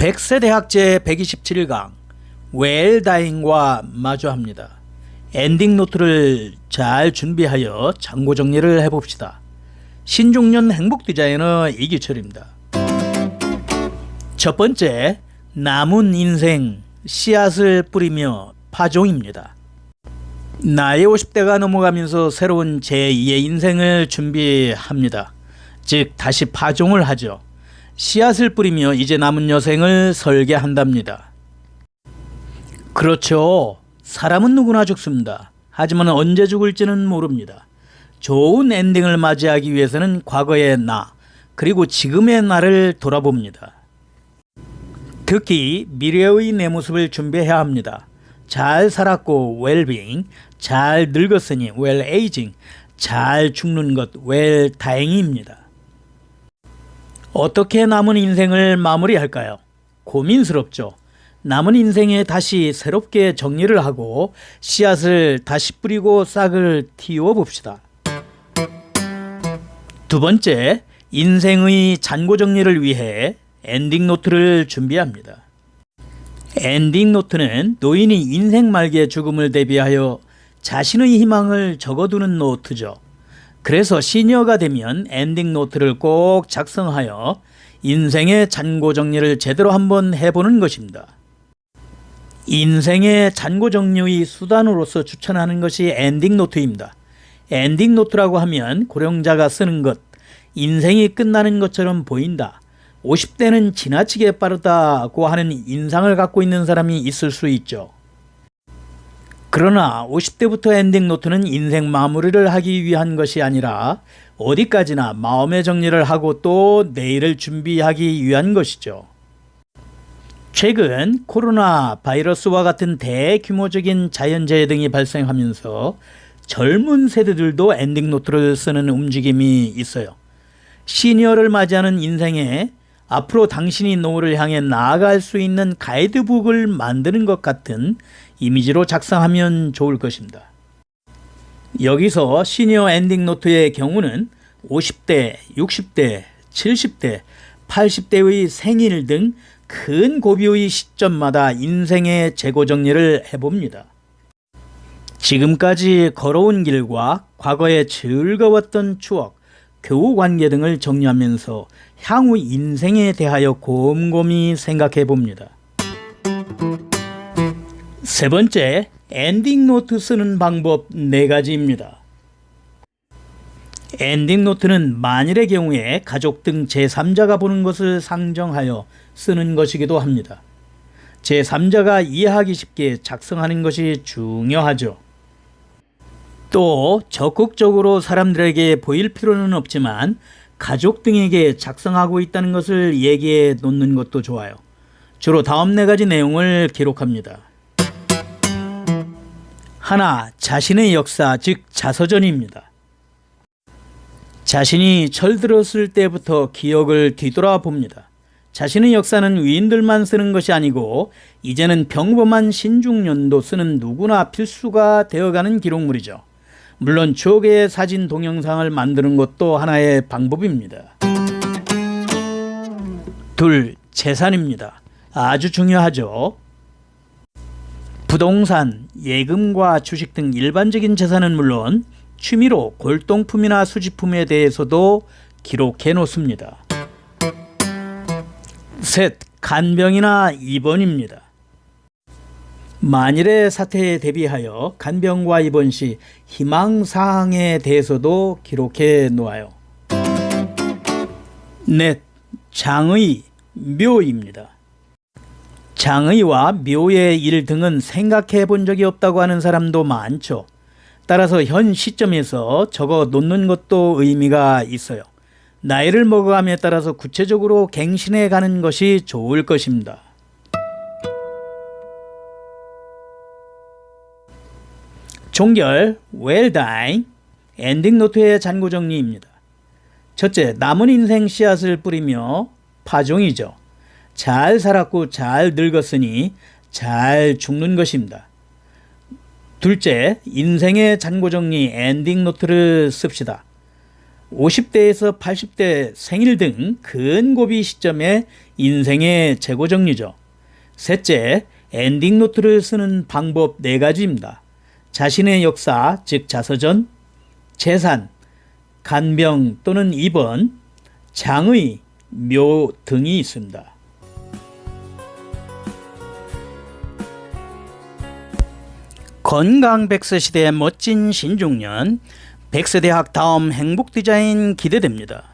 백세 대학제 127강 웰다잉과 마주합니다. 엔딩 노트를 잘 준비하여 장고 정리를 해봅시다. 신중년 행복 디자이너 이기철입니다. 첫 번째, 남은 인생 씨앗을 뿌리며 파종입니다. 나이 50대가 넘어가면서 새로운 제2의 인생을 준비합니다. 즉, 다시 파종을 하죠. 씨앗을 뿌리며 이제 남은 여생을 설계한답니다. 그렇죠. 사람은 누구나 죽습니다. 하지만 언제 죽을지는 모릅니다. 좋은 엔딩을 맞이하기 위해서는 과거의 나, 그리고 지금의 나를 돌아봅니다. 특히 미래의 내 모습을 준비해야 합니다. 잘 살았고 웰빙, 잘 늙었으니 웰에이징, 잘 죽는 것 웰다행입니다. 어떻게 남은 인생을 마무리할까요? 고민스럽죠. 남은 인생에 다시 새롭게 정리를 하고 씨앗을 다시 뿌리고 싹을 틔워 봅시다. 두 번째, 인생의 잔고 정리를 위해 엔딩 노트를 준비합니다. 엔딩 노트는 노인이 인생 말기의 죽음을 대비하여 자신의 희망을 적어두는 노트죠. 그래서 시니어가 되면 엔딩 노트를 꼭 작성하여 인생의 잔고 정리를 제대로 한번 해보는 것입니다. 인생의 잔고 정리의 수단으로서 추천하는 것이 엔딩 노트입니다. 엔딩 노트라고 하면 고령자가 쓰는 것, 인생이 끝나는 것처럼 보인다. 50대는 지나치게 빠르다고 하는 인상을 갖고 있는 사람이 있을 수 있죠. 그러나 50대부터 엔딩 노트는 인생 마무리를 하기 위한 것이 아니라 어디까지나 마음의 정리를 하고 또 내일을 준비하기 위한 것이죠. 최근 코로나 바이러스와 같은 대규모적인 자연재해 등이 발생하면서 젊은 세대들도 엔딩 노트를 쓰는 움직임이 있어요. 시니어를 맞이하는 인생에 앞으로 당신이 노후를 향해 나아갈 수 있는 가이드북을 만드는 것 같은 이미지로 작성하면 좋을 것입니다. 여기서 시니어 엔딩 노트의 경우는 50대, 60대, 70대, 80대의 생일 등 큰 고비의 시점마다 인생의 재고 정리를 해봅니다. 지금까지 걸어온 길과 과거의 즐거웠던 추억, 교우 관계 등을 정리하면서 향후 인생에 대하여 곰곰이 생각해 봅니다. 세 번째, 엔딩 노트 쓰는 방법 네 가지입니다. 엔딩 노트는 만일의 경우에 가족 등 제3자가 보는 것을 상정하여 쓰는 것이기도 합니다. 제3자가 이해하기 쉽게 작성하는 것이 중요하죠. 또 적극적으로 사람들에게 보일 필요는 없지만 가족 등에게 작성하고 있다는 것을 얘기해 놓는 것도 좋아요. 주로 다음 네 가지 내용을 기록합니다. 하나, 자신의 역사, 즉 자서전입니다. 자신이 철들었을 때부터 기억을 뒤돌아 봅니다. 자신의 역사는 위인들만 쓰는 것이 아니고 이제는 평범한 신중년도 쓰는 누구나 필수가 되어가는 기록물이죠. 물론 추억의 사진 동영상을 만드는 것도 하나의 방법입니다. 둘, 재산입니다. 아주 중요하죠. 부동산, 예금과 주식 등 일반적인 재산은 물론 취미로 골동품이나 수집품에 대해서도 기록해 놓습니다. 셋, 간병이나 입원입니다. 만일의 사태에 대비하여 간병과 입원 시 희망사항에 대해서도 기록해 놓아요. 넷, 장의, 묘입니다. 장의와 묘의 일 등은 생각해 본 적이 없다고 하는 사람도 많죠. 따라서 현 시점에서 적어 놓는 것도 의미가 있어요. 나이를 먹어감에 따라서 구체적으로 갱신해 가는 것이 좋을 것입니다. 종결, done, 엔딩 노트의 잔고 정리입니다. 첫째, 남은 인생 씨앗을 뿌리며 파종이죠. 잘 살았고 잘 늙었으니 잘 죽는 것입니다. 둘째, 인생의 잔고 정리 엔딩 노트를 씁시다. 50대에서 80대 생일 등 근고비 시점의 인생의 재고 정리죠. 셋째, 엔딩 노트를 쓰는 방법 네 가지입니다. 자신의 역사, 즉 자서전, 재산, 간병 또는 입원, 장의, 묘 등이 있습니다. 건강 백세 시대의 멋진 신중년, 백세대학 다음 행복 디자인 기대됩니다.